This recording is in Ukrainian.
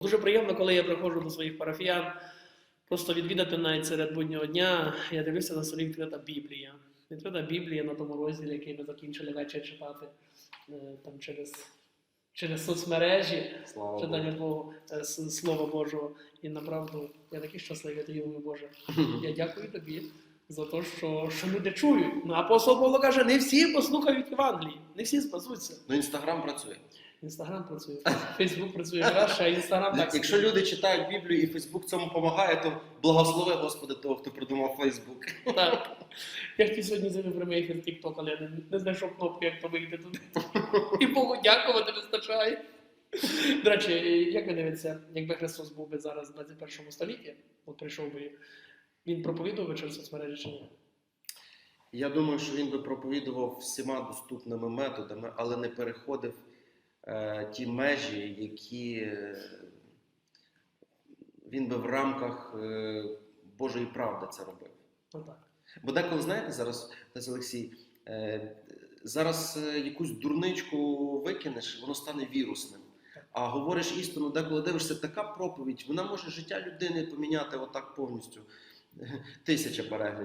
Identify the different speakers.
Speaker 1: Дуже приємно, коли я приходжу до своїх парафіян, просто відвідати навіть серед буднього дня. Я дивлюся на столі відкрита Біблія. Відкрита Біблія на тому розділі, який ми закінчили вечір читати е, там через, через соцмережі,
Speaker 2: Слава
Speaker 1: читання
Speaker 2: Богу.
Speaker 1: Богу, е, Слова Божого. І направду я такий щасливий, тобі, Боже. Я дякую тобі за те, що, що люди чують. Ну, апостол Павло каже, не всі послухають Євангелії, не всі спасуться.
Speaker 2: Ну, інстаграм працює.
Speaker 1: Інстаграм працює, Фейсбук працює краще, а інстаграм так.
Speaker 2: Якщо люди читають Біблію і Фейсбук цьому допомагає, то благослови Господи того, хто придумав Фейсбук.
Speaker 1: Так. Я хотів сьогодні зайти прямий ефір TikTok, але я не, знайшов кнопку, як то вийти туди. І Богу дякувати вистачає. До речі, як ви дивитеся, якби Христос був би зараз в 21 столітті, от прийшов би, він проповідував би через соцмережі чи ні?
Speaker 2: Я думаю, що він би проповідував всіма доступними методами, але не переходив ті межі, які е, він би в рамках е, Божої правди це робив.
Speaker 1: Ну так.
Speaker 2: Бо деколи, знаєте, зараз, Олексій, е, зараз е, якусь дурничку викинеш, воно стане вірусним. А говориш істину, деколи дивишся, така проповідь, вона може життя людини поміняти отак повністю. Тисяча переглядів.